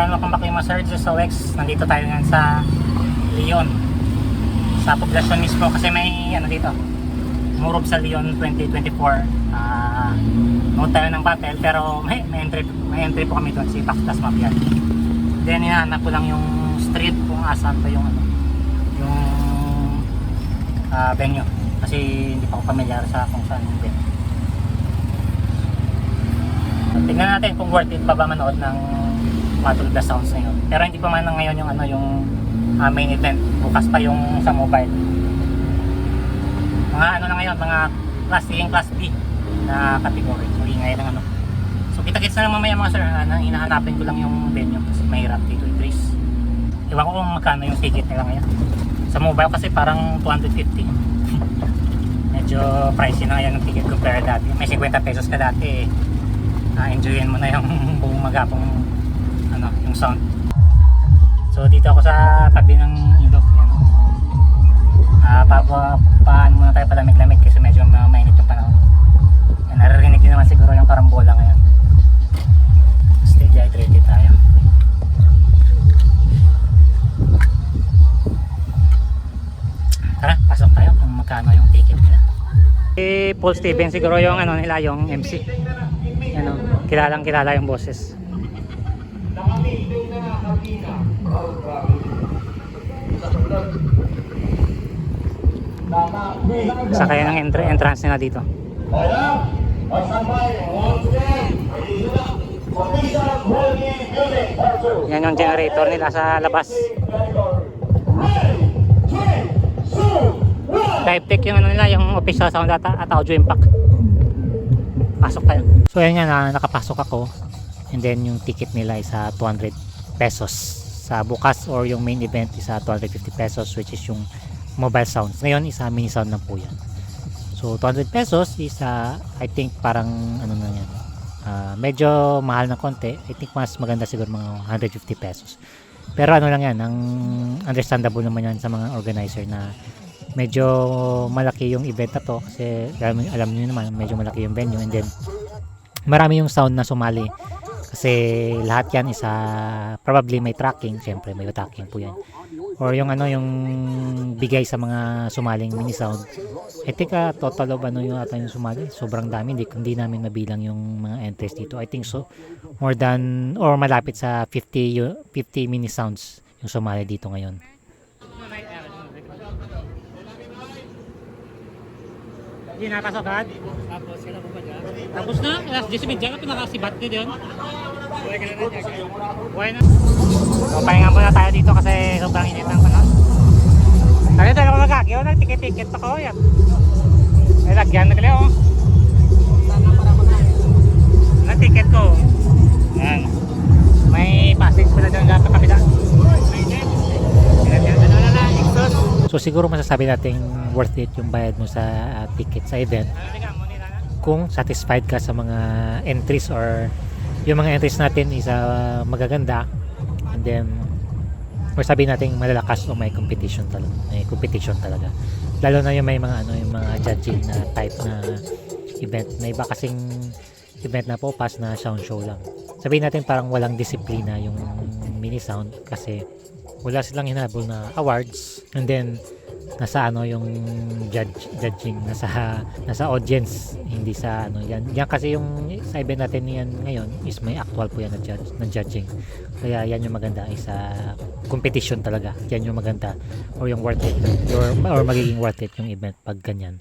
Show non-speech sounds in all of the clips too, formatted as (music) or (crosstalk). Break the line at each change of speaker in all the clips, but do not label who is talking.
Ayan, mga sir. This is OX. Nandito tayo ngayon sa Leon. Sa poblasyon mismo kasi may ano dito. Murob sa Leon 2024. Ah, uh, tayo ng battle pero may, may entry may entry po kami doon si Pactas Mafia. Then hinahanap ko lang yung street kung asan pa yung ano yung ah, venue kasi hindi pa ako familiar sa kung saan yung venue. Tingnan natin kung worth it pa ba manood ng Of the Sounds ngayon. Pero hindi pa man na ngayon yung ano yung ah, main event. Bukas pa yung sa mobile. Mga ano na ngayon, mga class A and class B na category. So ingay ng ano. So kita-kits na lang mamaya mga sir. Ano, hinahanapin ko lang yung venue kasi mahirap dito i-trace. Iwan ko kung magkano yung ticket nila ngayon. Sa mobile kasi parang 250. (laughs) Medyo pricey na ngayon ang ticket compare dati. May 50 pesos ka dati eh uh, enjoyin mo na yung (laughs) buong magapong ano, yung sound. So dito ako sa tabi ng ilog. Yan. Ah, pa paan muna tayo palamig-lamig kasi medyo ma- mainit yung panahon. Yan, naririnig din naman siguro yung karambola ngayon. Stay hydrated tayo. Tara, pasok tayo kung magkano yung ticket nila. Si Paul Steven siguro yung ano nila yung MC. Ano, kilalang kilala yung boses. Sa kaya ng entr- entrance nila dito. Yan yung generator nila sa labas. Dive tech yung ano nila, yung official sound data at audio impact. Pasok tayo. So yan nga na nakapasok ako. And then yung ticket nila is sa 200 pesos sa bukas or yung main event is sa 250 pesos which is yung mobile sounds. Ngayon isa mini sound lang po yan. So 200 pesos is uh, I think parang ano na yan. ah, medyo mahal na konti. I think mas maganda siguro mga 150 pesos. Pero ano lang yan, ang understandable naman yan sa mga organizer na medyo malaki yung event na to kasi alam, alam niyo naman medyo malaki yung venue and then marami yung sound na sumali kasi lahat yan isa probably may tracking syempre may tracking po yan. Or yung ano yung bigay sa mga sumaling mini sound I think ah, total of ano yung ata yung sumali? Sobrang dami hindi, hindi namin mabilang yung mga entries dito. I think so. More than or malapit sa 50 yu- 50 mini sounds yung sumali dito ngayon Hindi nakasok agad? Tapos sila po ba dyan? Tapos na? Alas 10 medya ka pinakasibat niya dyan. Buhay na. So, pahinga muna tayo dito kasi sobrang init ng panahon. Ano tayo magkaki? O, nagtikit-tikit pa ko yan. Ay, lagyan na kaya oh. Nag-ticket ko. Yan. May passage pala dyan. Yan, yan. Ano na na. So siguro masasabi natin worth it yung bayad mo sa uh, ticket sa event. Kung satisfied ka sa mga entries or yung mga entries natin is uh, magaganda and then or sabi natin malalakas o may competition talaga may competition talaga. Lalo na yung may mga ano yung mga judging na type na event. Na iba kasing event na popas na sound show lang. Sabihin natin parang walang disiplina yung mini sound kasi wala silang hinabol na awards. And then nasa ano yung judge judging nasa nasa audience hindi sa ano yan. Yan kasi yung sa event natin yan ngayon is may actual po yan na judge na judging. Kaya yan yung maganda ay sa competition talaga. Yan yung maganda. Or yung worth it. Or, or magiging worth it yung event pag ganyan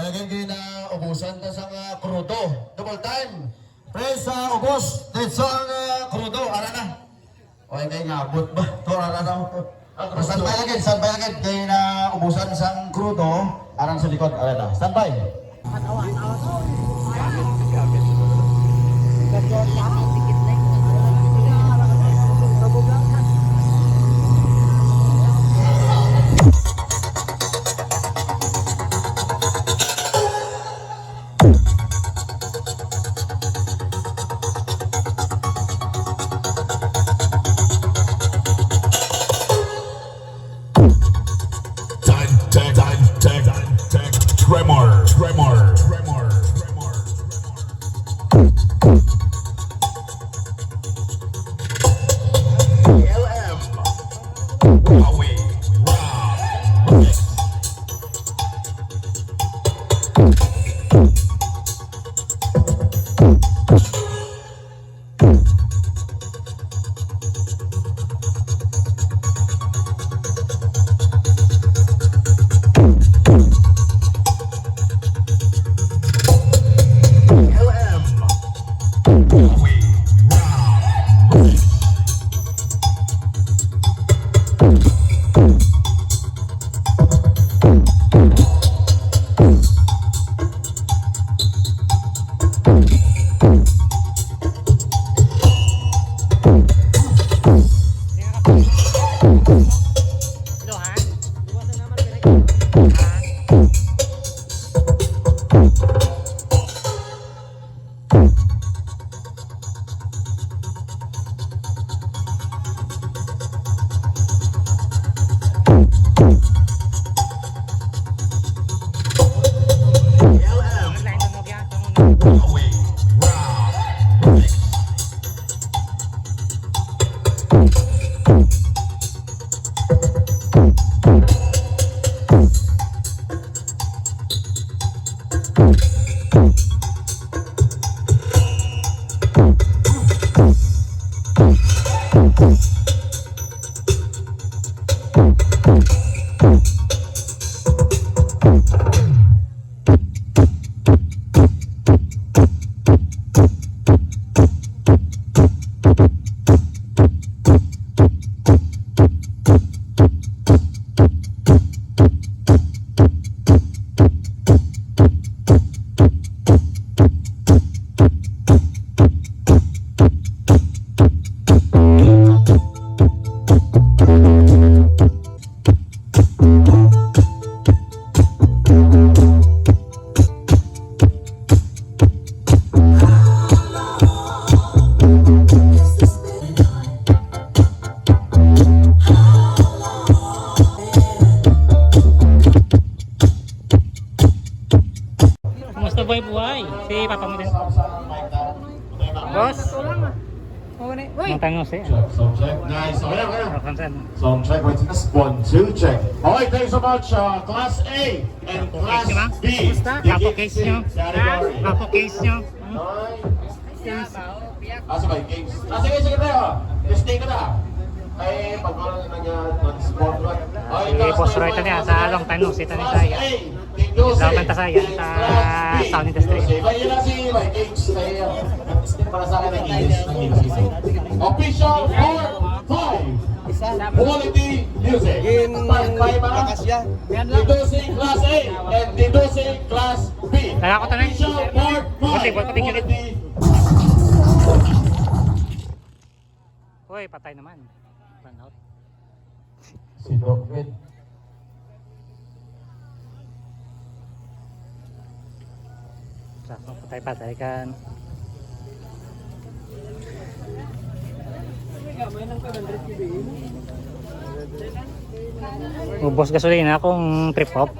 Talagang di na ubusan na sa uh, krudo. Double time. Press sa ubos. Dito ang uh, krudo. Ara na. O hindi nga. But ba? Ito ara na. Standby lagi. Standby lagi. Kaya na ubusan sa krudo. Arang sa likod. Ara na. Standby.
Time, time, time, time, Okay, thanks so much. Uh, class A and Class
Case?
B.
Kapo case nyo? Kapo case nyo?
Okay. Asa ba yung games? Ah, sige, sige tayo. Stay ka na. Ay, pag wala na nag-sport ba? Okay,
Si Boss Roy ito niya, sa long tanong, si Tani Saya. Laban ta saya sa sound industry.
Kaya lang si Mike Games. Kaya para sa akin ang English. ang. Official 4, 5. Quality music.
Game lakas yan.
Dito si Class A and si Class B.
Kaya ako tanong.
Official 4, 5.
Buti, buti, unit.
Quality
Uy, patay naman. Run out.
Si Doc Ed.
Sakto, patay-patay kan. Ubos gasolina akong trip hop.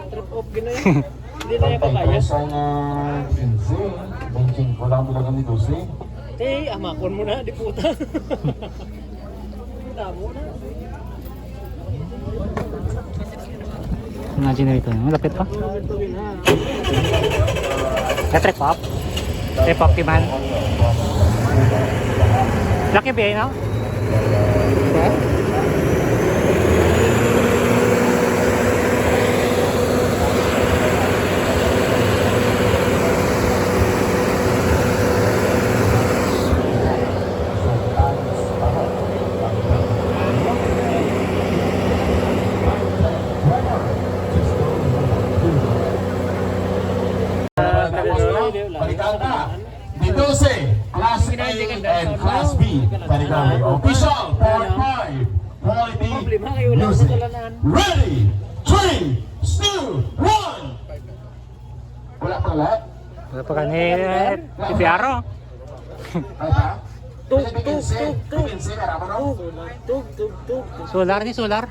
Hindi na yung papaya.
Sana 15. Benching ko lang talaga ni 12.
Eh, amakon mo na, di puta. Tamo na.
Mga generator. Malapit pa.
Ha.
Na trip hop. Trip hop kiman. Laki ba no? Okay.
Class A and Class B. Category. Official 4-5. Quality music. Ready? 3, 2, 1. Wala pa lahat?
Wala pa kani si Piaro.
Ay ha?
Tug, tug, tug, tug. Tug, tug, tug.
Solar ni solar.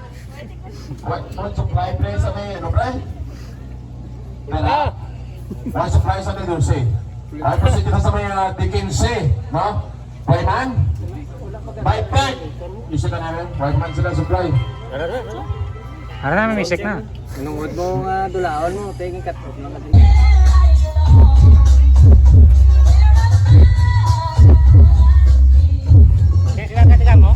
What, what supply pre sa may ano pre? Nala? What supply sa may dulce? Ah, At kasi dito sa may uh, Dickense, no? Wyman? Bypack! Isa na namin, Wyman sila supply.
Ano namin music na?
Anong word mo uh, dulaon mo? Tingin
cut off lang
kasi. Okay, sila
katikan mo?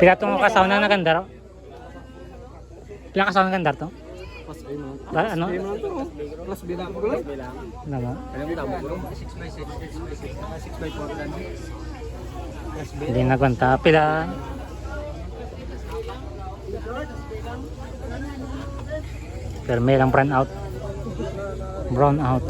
Piratong ka sauna na ganda
ro?
Pila ka sauna
ganda to? Plus A man. Plus ano?
A to. Plus B lang. Ano?
Plus B.
Ano mo?
Alam mo tamo ko 6 by 6. 6 by 4 lang.
Hindi. Pila. Pero may lang brown out. Brown out.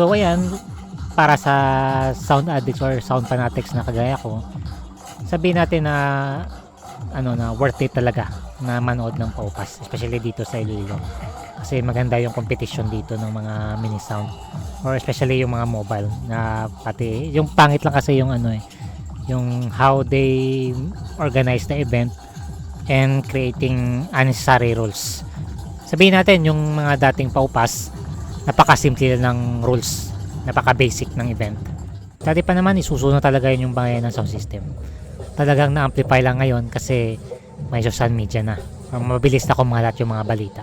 So ayan, para sa sound addicts or sound fanatics na kagaya ko, sabihin natin na ano na worth it talaga na manood ng paupas, especially dito sa Iloilo. Kasi maganda yung competition dito ng mga mini sound or especially yung mga mobile na pati yung pangit lang kasi yung ano eh yung how they organize the event and creating unnecessary rules. Sabihin natin yung mga dating paupas napakasimple ng rules, napaka-basic ng event. Dati pa naman isusunod talaga yun yung bangayan ng sound system. Talagang na-amplify lang ngayon kasi may social media na. Or mabilis na kumalat yung mga balita.